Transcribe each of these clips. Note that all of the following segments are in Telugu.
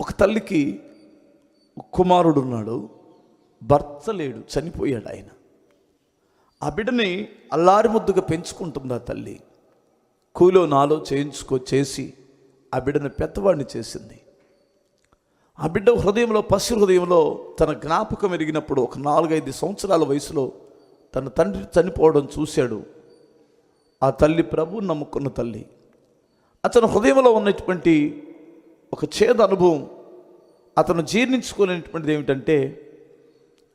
ఒక తల్లికి కుమారుడు ఉన్నాడు. భర్త లేడు చనిపోయాడు ఆయన. ఆ బిడ్డని అల్లారి ముద్దుగా పెంచుకుంటుంది ఆ తల్లి. కూలో నాలో చేయించుకో చేసి ఆ బిడ్డను పెద్దవాడిని చేసింది. ఆ బిడ్డ హృదయంలో పసి హృదయంలో తన జ్ఞాపకం ఎరిగినప్పుడు ఒక నాలుగైదు సంవత్సరాల వయసులో తన తండ్రి చనిపోవడం చూశాడు. ఆ తల్లి ప్రభు నమ్ముకున్న తల్లి. అతని హృదయంలో ఉన్నటువంటి ఒక చేదు అనుభవం అతను జీర్ణించుకోలేనటువంటిది ఏమిటంటే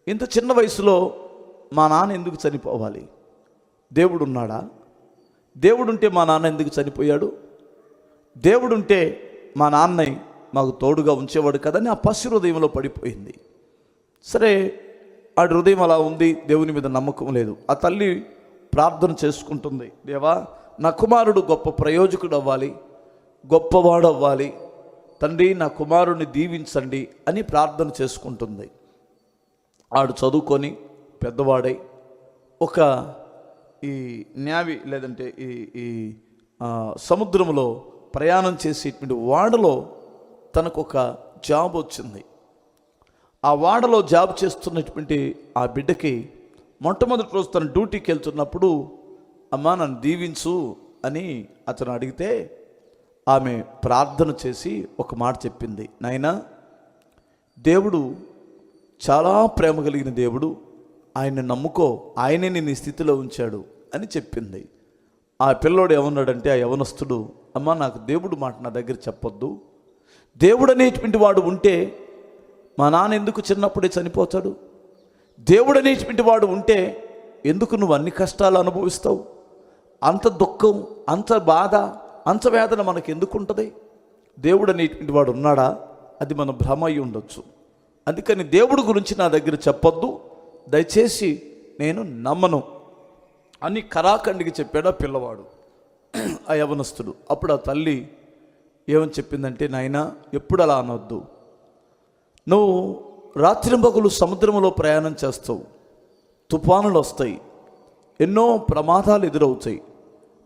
ఇంత చిన్న వయసులో మా నాన్న ఎందుకు చనిపోవాలి? దేవుడు ఉన్నాడా దేవుడుంటే మా నాన్న ఎందుకు చనిపోయాడు? దేవుడుంటే మా నాన్నని మాకు తోడుగా ఉంచేవాడు కదని ఆ పసి హృదయంలో పడిపోయింది. సరే ఆ హృదయం అలా ఉంది దేవుని మీద నమ్మకం లేదు. ఆ తల్లి ప్రార్థన చేసుకుంటుంది దేవా నా కుమారుడు గొప్ప ప్రయోజకుడు అవ్వాలి గొప్పవాడు అవ్వాలి తండ్రి నా కుమారుడిని దీవించండి అని ప్రార్థన చేసుకుంటుంది. ఆడు చదువుకొని పెద్దవాడై ఒక ఈ న్యావి లేదంటే ఈ ఈ సముద్రంలో ప్రయాణం చేసేటువంటి వాడలో తనకు ఒక జాబ్ వచ్చింది. ఆ వాడలో జాబ్ చేస్తున్నటువంటి ఆ బిడ్డకి మొట్టమొదటి రోజు తన డ్యూటీకి వెళ్తున్నప్పుడు అమ్మా నన్ను దీవించు అని అతను అడిగితే ఆమె ప్రార్థన చేసి ఒక మాట చెప్పింది. నాయనా దేవుడు చాలా ప్రేమ కలిగిన దేవుడు. ఆయన్ని నమ్ముకో. ఆయనే నేను ఈ స్థితిలో ఉంచాడు అని చెప్పింది. ఆ పిల్లోడు ఏమన్నాడంటే ఆ యవనస్తుడు అమ్మ నాకు దేవుడు మాట నా దగ్గర చెప్పొద్దు. దేవుడు అనేటువంటి వాడు ఉంటే మా నాన్న ఎందుకు చిన్నప్పుడే చనిపోతాడు? దేవుడు అనేటువంటి వాడు ఉంటే ఎందుకు నువ్వు అన్ని కష్టాలు అనుభవిస్తావు? అంత దుఃఖం అంత బాధ అంచవేదన మనకు ఉంటుంది దేవుడు అనేటువంటి వాడు ఉన్నాడా? అది మన భ్రమ అయి ఉండొచ్చు. అందుకని దేవుడు గురించి నా దగ్గర చెప్పొద్దు. దయచేసి నేను నమ్మను. అని కరాఖండికి చెప్పాడు ఆ పిల్లవాడు ఆ యవనస్తుడు. అప్పుడు ఆ తల్లి ఏమని చెప్పిందంటే నాయన ఎప్పుడు అలా అనొద్దు. నువ్వు రాత్రింబగులు సముద్రంలో ప్రయాణం చేస్తావు. తుఫానులు వస్తాయి ఎన్నో ప్రమాదాలు ఎదురవుతాయి.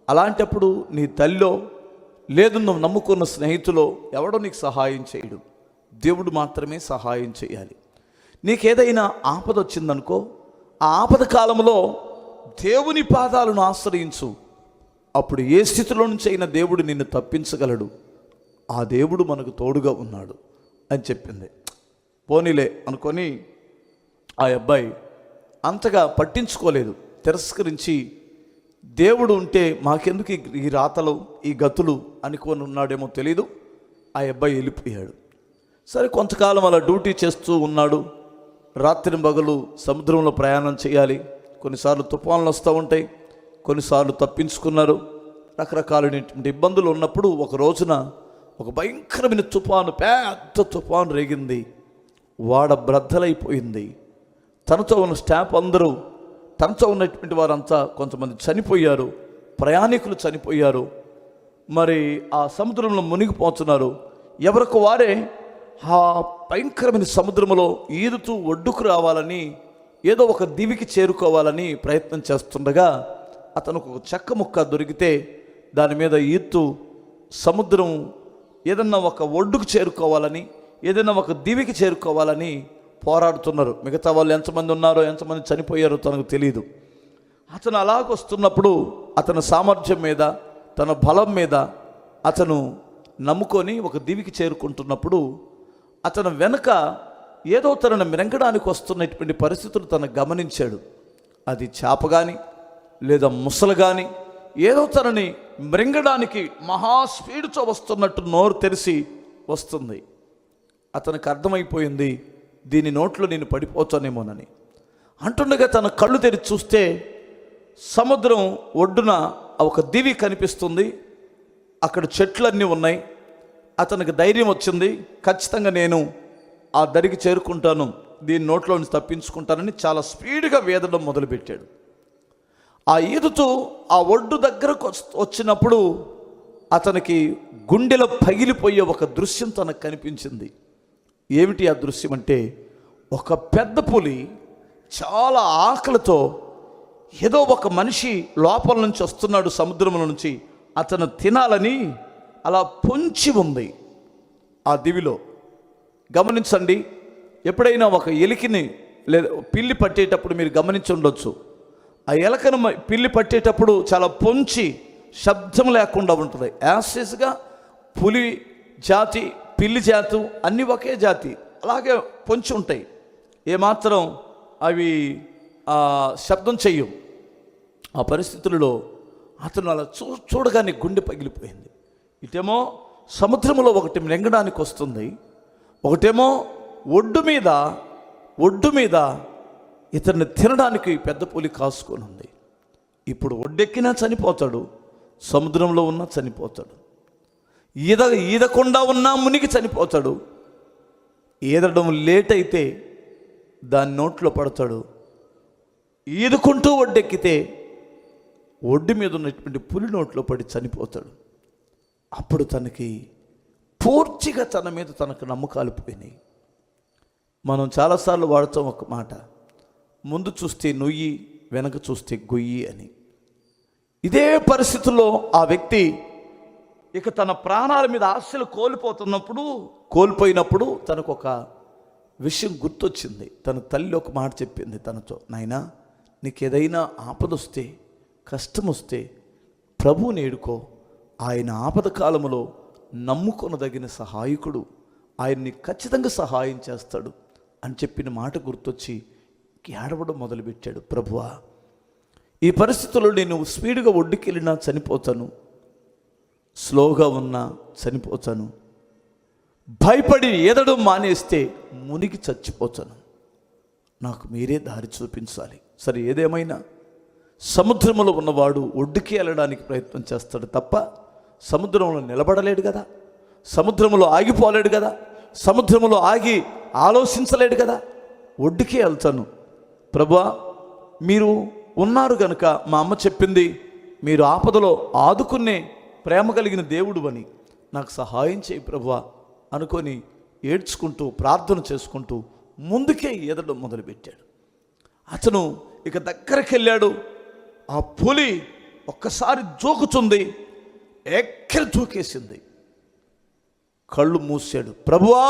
అలాంటప్పుడు నీ తల్లిలో లేదు నువ్వు నమ్ముకున్న స్నేహితులో ఎవడో నీకు సహాయం చేయడు. దేవుడు మాత్రమే సహాయం చేయాలి. నీకేదైనా ఆపద వచ్చిందనుకో ఆ ఆపద కాలంలో దేవుని పాదాలను ఆశ్రయించు. అప్పుడు ఏ స్థితిలో నుంచి అయినా దేవుడు నిన్ను తప్పించగలడు. ఆ దేవుడు మనకు తోడుగా ఉన్నాడు అని చెప్పింది. పోనీలే అనుకొని ఆ అబ్బాయి అంతగా పట్టించుకోలేదు. తిరస్కరించి దేవుడు ఉంటే మాకెందుకు ఈ- రాతలు ఈ గతులు అనుకొని ఉన్నాడేమో తెలీదు. ఆ అబ్బాయి వెళ్ళిపోయాడు. సరే కొంతకాలం అలా డ్యూటీ చేస్తూ ఉన్నాడు. రాత్రి పగలు సముద్రంలో ప్రయాణం చేయాలి. కొన్నిసార్లు తుఫాన్లు వస్తూ ఉంటాయి. కొన్నిసార్లు తప్పించుకున్నారు. రకరకాలైనటువంటి ఇబ్బందులు ఉన్నప్పుడు ఒక రోజున ఒక భయంకరమైన తుఫాను పెద్ద తుఫాను రేగింది. వాడ బ్రద్దలైపోయింది. తనతో ఉన్న స్టాఫ్ అందరూ తనతో ఉన్నటువంటి వారంతా కొంతమంది చనిపోయారు ప్రయాణికులు చనిపోయారు. మరి ఆ సముద్రంలో మునిగిపోతున్నారు. ఎవరికి వారే ఆ భయంకరమైన సముద్రంలో ఈదుతూ ఒడ్డుకు రావాలని ఏదో ఒక దివికి చేరుకోవాలని ప్రయత్నం చేస్తుండగా అతనికి ఒక చెక్క ముక్క దొరికితే దాని మీద ఈత్తు సముద్రం ఏదన్నా ఒక ఒడ్డుకు చేరుకోవాలని ఏదైనా ఒక దివికి చేరుకోవాలని పోరాడుతున్నారు. మిగతా వాళ్ళు ఎంతమంది ఉన్నారో ఎంతమంది చనిపోయారో తనకు తెలియదు అతను అలాగొస్తున్నప్పుడు అతని సామర్థ్యం మీద తన బలం మీద అతను నమ్ముకొని ఒక దివికి చేరుకుంటున్నప్పుడు అతను వెనుక ఏదో తనను మిరంగడానికి వస్తున్నటువంటి పరిస్థితులు తను గమనించాడు. అది చేప కానీ లేదా ముసలు కానీ ఏదో తనని మృంగడానికి మహా స్పీడ్తో వస్తున్నట్టు నోరు తెరిసి వస్తుంది. అతనికి అర్థమైపోయింది దీని నోట్లో నేను పడిపోతానేమోనని. అంటుండగా తన కళ్ళు తెరిచి చూస్తే సముద్రం ఒడ్డున ఒక దివి కనిపిస్తుంది. అక్కడ చెట్లన్నీ ఉన్నాయి. అతనికి ధైర్యం వచ్చింది. ఖచ్చితంగా నేను ఆ దరికి చేరుకుంటాను. దీని నోట్లో నుంచి తప్పించుకుంటానని చాలా స్పీడ్గా వేదడం మొదలుపెట్టాడు. ఆ ఈదుతూ ఆ ఒడ్డు దగ్గరకు వచ్చినప్పుడు అతనికి గుండెలో పగిలిపోయే ఒక దృశ్యం తనకు కనిపించింది. ఏమిటి ఆ దృశ్యం అంటే ఒక పెద్ద పులి చాలా ఆకలితో ఏదో ఒక మనిషి లోపల నుంచి వస్తున్నాడు సముద్రం నుంచి అతను తినాలని అలా పొంచి ఉంది ఆ దివిలో. గమనించండి ఎప్పుడైనా ఒక ఎలికిని లేదా పిల్లి పట్టేటప్పుడు మీరు గమనించి ఉండొచ్చు. ఆ ఎలకను పిల్లి పట్టేటప్పుడు చాలా పొంచి శబ్దం లేకుండా ఉంటుంది. యాసిస్గా పులి జాతి పిల్లి జాతు అన్నీ ఒకే జాతి. అలాగే పొంచి ఉంటాయి. ఏమాత్రం అవి శబ్దం చెయ్యవు ఆ పరిస్థితులలో అతను అలా చూ చూడగానే గుండె పగిలిపోయింది. ఇటేమో సముద్రంలో ఒకటి మింగడానికి వస్తుంది. ఒకటేమో ఒడ్డు మీద ఒడ్డు మీద ఇతన్ని తినడానికి పెద్ద పులి కాసుకొని ఉంది. ఇప్పుడు ఒడ్డెక్కినా చనిపోతాడు సముద్రంలో ఉన్నా చనిపోతాడు. ఈద ఈదకుండా ఉన్నా మునిగి చనిపోతాడు. ఈదడం లేట్ అయితే దాని నోట్లో పడతాడు. ఈదుకుంటూ ఒడ్డెక్కితే ఒడ్డు మీద ఉన్నటువంటి పులి నోట్లో పడి చనిపోతాడు. అప్పుడు తనకి పూర్తిగా తన మీద తనకు నమ్మకాలు పోయినాయి. మనం చాలాసార్లు వాడుతాం ఒక మాట ముందు చూస్తే నొయ్యి వెనక చూస్తే గొయ్యి అని. ఇదే పరిస్థితుల్లో ఆ వ్యక్తి ఇక తన ప్రాణాల మీద ఆశలు కోల్పోతున్నప్పుడు కోల్పోయినప్పుడు తనకు ఒక విషయం గుర్తొచ్చింది. తన తల్లి ఒక మాట చెప్పింది తనతో నాయనా నీకు ఏదైనా ఆపదొస్తే కష్టం వస్తే ప్రభు నేడుకో. ఆయన ఆపద కాలంలో నమ్ముకొనదగిన సహాయకుడు. ఆయన్ని ఖచ్చితంగా సహాయం చేస్తాడు. అని చెప్పిన మాట గుర్తొచ్చి ఏడవడం మొదలుపెట్టాడు. ప్రభువా ఈ పరిస్థితుల్లో నేను స్పీడ్గా ఒడ్డుకెళ్ళినా చనిపోతాను. స్లోగా ఉన్నా చనిపోతాను. భయపడి ఎదడం మానేస్తే మునిగి చచ్చిపోతాను. నాకు మీరే దారి చూపించాలి. సరే ఏదేమైనా సముద్రంలో ఉన్నవాడు ఒడ్డుకి వెళ్ళడానికి ప్రయత్నం చేస్తాడు తప్ప సముద్రంలో నిలబడలేడు కదా. సముద్రంలో ఆగిపోలేడు కదా. సముద్రంలో ఆగి ఆలోచించలేడు కదా. ఒడ్డుకి వెళ్తాను. ప్రభా మీరు ఉన్నారు కనుక మా అమ్మ చెప్పింది మీరు ఆపదలో ఆదుకునే ప్రేమ కలిగిన దేవుడు అని నాకు సహాయం చేయి ప్రభువా అనుకొని ఏడ్చుకుంటూ ప్రార్థన చేసుకుంటూ ముందుకే ఎదడం మొదలుపెట్టాడు. అతను ఇక దగ్గరికి వెళ్ళాడు. ఆ పులి ఒక్కసారి జోకుతుంది ఎక్కడి దూకేసింది కళ్ళు మూసాడు ప్రభువా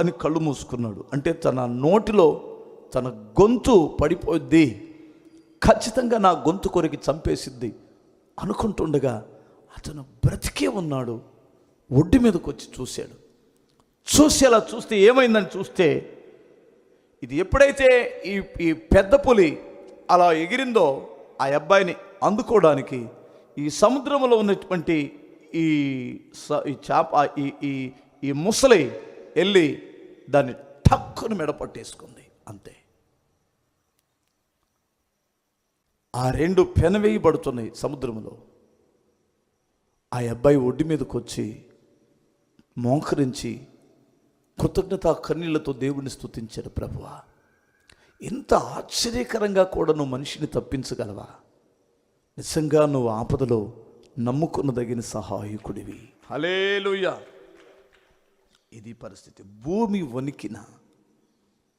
అని కళ్ళు మూసుకున్నాడు. అంటే తన నోటిలో తన గొంతు పడిపోద్ది ఖచ్చితంగా నా గొంతు కొరికి చంపేసిద్ది. అనుకుంటుండగా అతను బ్రతికే ఉన్నాడు ఒడ్డు మీదకి వచ్చి చూశాడు. చూసి అలా చూస్తే ఏమైందని చూస్తే ఇది ఎప్పుడైతే ఈ ఈ పెద్ద పులి అలా ఎగిరిందో ఆ అబ్బాయిని అందుకోవడానికి ఈ సముద్రంలో ఉన్నటువంటి ఈ స ఈ చేప ఈ ఈ ఈ ముసలి వెళ్ళి దాన్ని టక్కును మెడపట్టేసుకుంది. అంతే. ఆ రెండు పెనవేయబడుతున్నాయి సముద్రంలో ఆ అబ్బాయి ఒడ్డు మీదకి వచ్చి మోకరించి కృతజ్ఞత కన్నీళ్ళతో దేవుని స్తుతించాడు ప్రభువా. ఇంత ఆశ్చర్యకరంగా కూడా నువ్వు మనిషిని తప్పించగలవా. నిజంగా నువ్వు ఆపదలో నమ్ముకున్నదగిన సహాయకుడివి. హలేలుయా ఇది పరిస్థితి. భూమి వణికిన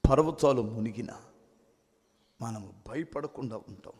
పర్వతాలు మునిగిన మనము భయపడకుండా ఉంటాం.